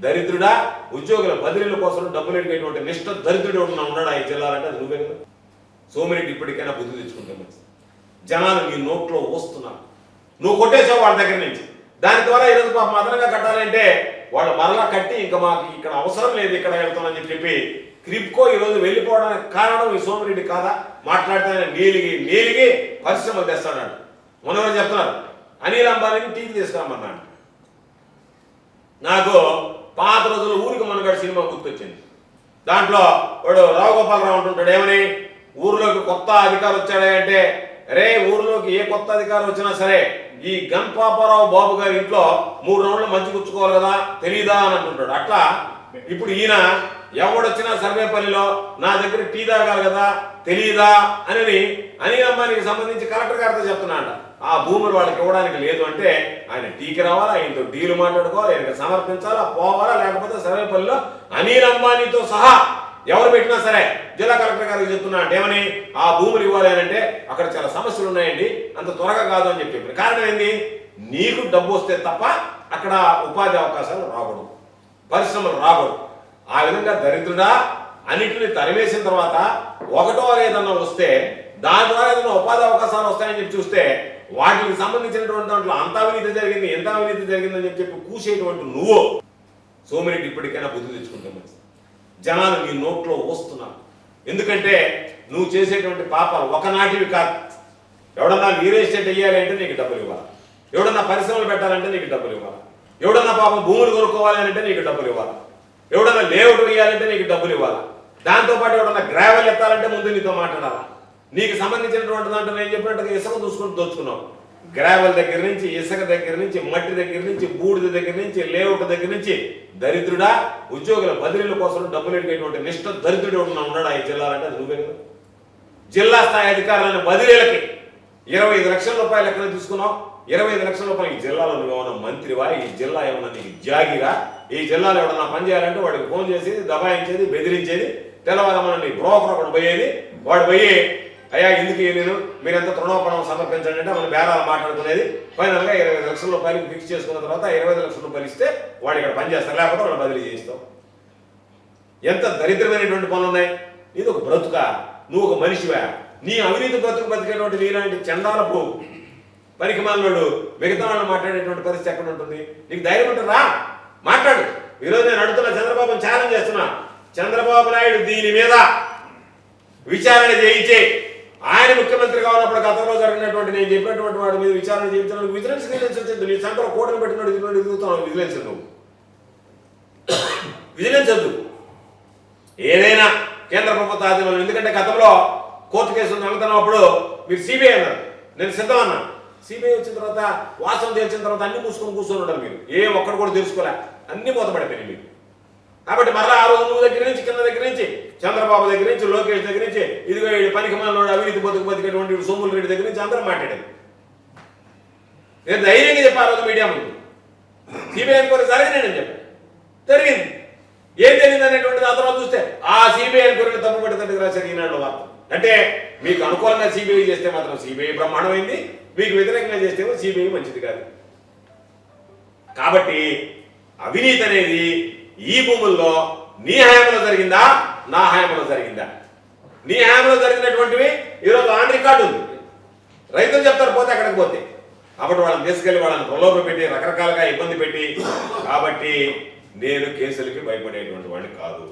దరిద్రుడా ఉద్యోగుల బదిలీల కోసం డబ్బులు ఎడిగేటువంటి నిష్ట దరిద్రుడు ఉన్న ఉన్నాడు ఈ జిల్లాలంటే అది నువ్వే కదా. సోమిరెడ్డి ఇప్పటికైనా బుద్ధి తెచ్చుకుంటే మంచిది. జనాలు నీ నోట్లో వస్తున్నారు. నువ్వు కొట్టేసావు వాళ్ళ దగ్గర నుంచి. దాని ద్వారా ఈరోజు మాకు మదనగా కట్టాలంటే వాళ్ళు మరలా కట్టి ఇంకా మాకు ఇక్కడ అవసరం లేదు ఇక్కడ వెళ్తామని చెప్పి క్రిప్కో ఈరోజు వెళ్ళిపోవడానికి కారణం ఈ సోమిరెడ్డి కాదా? మాట్లాడితే ఆయన నీలిగి నీలిగి పరిశ్రమలు తెస్తాడు మొన్నవరు చెప్తున్నారు అనిల్ అంబానీని టీవీ తీసుకురామన్నాడు నాకు సినిమా గుర్తొచ్చింది. దాంట్లో వాడు రావు గోపాలరావు అంటుంటాడు ఏమని? ఊర్లోకి కొత్త అధికారం వచ్చాడే అంటే రే ఊర్లోకి ఏ కొత్త అధికారం వచ్చినా సరే ఈ గణపాపారావు బాబు గారి ఇంట్లో మూడు రౌండ్లు మంచి గుచ్చుకోవాలి కదా తెలీదా? అని అంటుంటాడు. అట్లా ఇప్పుడు ఈయన ఎవడొచ్చినా సర్వేపల్లిలో నా దగ్గర టీ తాగాలి కదా తెలీదా? అని అనిల్ అంబానీకి సంబంధించి కలెక్టర్ గారితో చెప్తున్నాడు ఆ భూములు వాళ్ళకి ఇవ్వడానికి లేదు అంటే ఆయన టీకి రావాలా ఆయనతో డీలు మాట్లాడుకోవాలి ఆయనకి సమర్పించాలా పోవాలా లేకపోతే సర్వేపల్లిలో అనిల్ అంబానీతో సహా ఎవరు పెట్టినా సరే జిల్లా కలెక్టర్ గారికి చెప్తున్నా అంటే ఏమని? ఆ భూములు ఇవ్వాలి అని అంటే అక్కడ చాలా సమస్యలు ఉన్నాయండి. అంత త్వరగా కాదు అని చెప్పి చెప్పారు. కారణం ఏంది? నీకు డబ్బు వస్తే తప్ప అక్కడ ఉపాధి అవకాశాలు రాకూడదు. పరిశ్రమలు రాకూడదు. ఆ విధంగా దరిద్రుడా అన్నిటిని తరిమేసిన తర్వాత ఒకటో ఏదన్నా వస్తే దాని ద్వారా ఏదైనా ఉపాధి అవకాశాలు వస్తాయని చెప్పి చూస్తే వాటికి సంబంధించినటువంటి దాంట్లో అంత అవినీతి జరిగింది ఎంత అవినీతి జరిగిందని చెప్పి కూసేటువంటి నువ్వు. సోమిరెడ్డి ఇప్పటికైనా బుద్ధి తెచ్చుకుంటే మంచిది జనాలు నీ నోట్లో వస్తున్నారు ఎందుకంటే నువ్వు చేసేటువంటి పాపాలు ఒకనాటివి కాదు. ఎవడన్నా రియల్ ఎస్టేట్ వేయాలి అంటే నీకు డబ్బులు ఇవ్వాలి. ఎవడన్నా పరిశ్రమలు పెట్టాలంటే నీకు డబ్బులు ఇవ్వాలి. ఎవడన్నా పాపం భూములు కొనుక్కోవాలి అంటే నీకు డబ్బులు ఇవ్వాలి. ఎవడన్నా లేఅవుట్ వేయాలంటే నీకు డబ్బులు ఇవ్వాలి. దాంతోపాటు ఎవడన్నా గ్రావెల్ ఎత్తాలంటే ముందు నీతో మాట్లాడాలా? నీకు సంబంధించినటువంటి దాంట్లో నేను చెప్పినట్టుగా ఇసుక చూసుకుంటూ దోచుకున్నావు. గ్రావెల్ దగ్గర నుంచి ఇసుక దగ్గర నుంచి మట్టి దగ్గర నుంచి బూడిద దగ్గర నుంచి లేఅవుట్ దగ్గర నుంచి దరిద్రుడా ఉద్యోగుల బదిలీల కోసం డబ్బులు ఎడిగేటువంటి నిష్ట దరిద్రుడు ఉన్న ఉన్నాడా ఈ జిల్లాలంటే అది నువ్వే కదా. జిల్లా స్థాయి అధికారులైన బదిలీలకి ఇరవై ఐదు లక్షల రూపాయలు ఎక్కడ తీసుకున్నావు? ఇరవై ఐదు లక్షల రూపాయలు ఈ జిల్లాలో నువ్వు మంత్రివా? ఈ జిల్లా ఏమన్నా నీకు జాగిరా? ఈ జిల్లాలో ఎవడన్నా పని చేయాలంటే వాడికి ఫోన్ చేసేది దబాయించేది బెదిరించేది తెల్లవారు నీ బ్రోకర్ ఒకటి పోయేది వాడు పోయి అయ్యా ఎందుకు ఈ నేను మీరు ఎంత తృణోపణం సమర్పించండి అంటే మనం బేరాలు మాట్లాడుకునేది. ఫైనల్గా ఇరవై ఐదు లక్షల రూపాయలు ఫిక్స్ చేసుకున్న తర్వాత ఇరవై ఐదు లక్షల రూపాయలు ఇస్తే వాడు ఇక్కడ పనిచేస్తారు లేకపోతే వాళ్ళు బదిలీ చేస్తాం ఎంత దరిద్రమైనటువంటి పనులు ఉన్నాయి. ఇది ఒక బ్రతుక నువ్వు ఒక మనిషివా? నీ అవినీతి బ్రతుకు బ్రతికేటువంటి నీలాంటి చండాలపు పనికి మాలినోడు మిగతా వాళ్ళు మాట్లాడేటువంటి పరిస్థితి ఎక్కడ ఉంటుంది? నీకు ధైర్యం ఉంటుందా మాట్లాడు. ఈరోజు నేను అడుగుతున్నా చంద్రబాబును ఛాలెంజ్ చేస్తున్నా. చంద్రబాబు నాయుడు దీని మీద విచారణ చేయించే ఆయన ముఖ్యమంత్రిగా ఉన్నప్పుడు గతంలో జరిగినటువంటి నేను చెప్పినటువంటి వాడి మీద విచారణ చేయించడానికి విజిలెన్స్ విజిలెన్స్ వచ్చింది నీ సంఖ్యలో కోటలు పెట్టినట్టు ఇదిగోండి ఎదుగుతున్నావు విజిలెన్స్ నువ్వు విజిలెన్స్ వద్దు. ఏదైనా కేంద్ర ప్రభుత్వ ఆధీనంలో ఎందుకంటే గతంలో కోర్టు కేసు నలుగుతున్నప్పుడు మీరు సిబిఐ అన్నారు. నేను సిద్ధం అన్నా. సిబిఐ వచ్చిన తర్వాత వాసన తెలిసిన తర్వాత అన్ని మూసుకొని కూర్చొని ఉండాలి మీరు. ఏ ఒక్కడు కూడా తెలుసుకోలే. అన్ని మూతపడిపోయినాయి మీకు కాబట్టి మరలా ఆ రోజు నువ్వు దగ్గర నుంచి కింద చంద్రబాబు దగ్గర నుంచి లోకేష్ దగ్గర నుంచి ఇదిగో ఈ పనికి మనోడు అవినీతి బతుకు బతికేటువంటి సోములు రెడ్డి దగ్గర నుంచి అందరూ మాట్లాడేది నేను ధైర్యంగా చెప్పా రోజు మీడియా ముందు. సిబిఐ ఎంక్వైరీ జరిగిందని చెప్పాను జరిగింది. ఏం జరిగింది అనేటువంటిది ఆ తర్వాత చూస్తే ఆ సిబిఐ ఎంక్వైరీని తప్పు పడుతుంది రాశారు ఈనాడు వార్త. అంటే మీకు అనుకూలంగా సిబిఐ చేస్తే మాత్రం సిబిఐ బ్రహ్మాండమైంది మీకు వ్యతిరేకంగా చేస్తేమో సిబిఐ మంచిది కాదు. కాబట్టి అవినీతి అనేది ఈ భూముల్లో నీ హయాంలో జరిగిందా? నా హయాంలో జరిగిందా? నీ హయాంలో జరిగినటువంటివి ఈరోజు ఆన్ రికార్డు ఉంది. రైతులు చెప్తారు పోతే అక్కడికి పోతే. కాబట్టి వాళ్ళని తీసుకెళ్ళి వాళ్ళని ప్రలోభ పెట్టి రకరకాలుగా ఇబ్బంది పెట్టి కాబట్టి నేను కేసులకి భయపడేటువంటి వాడిని కాదు.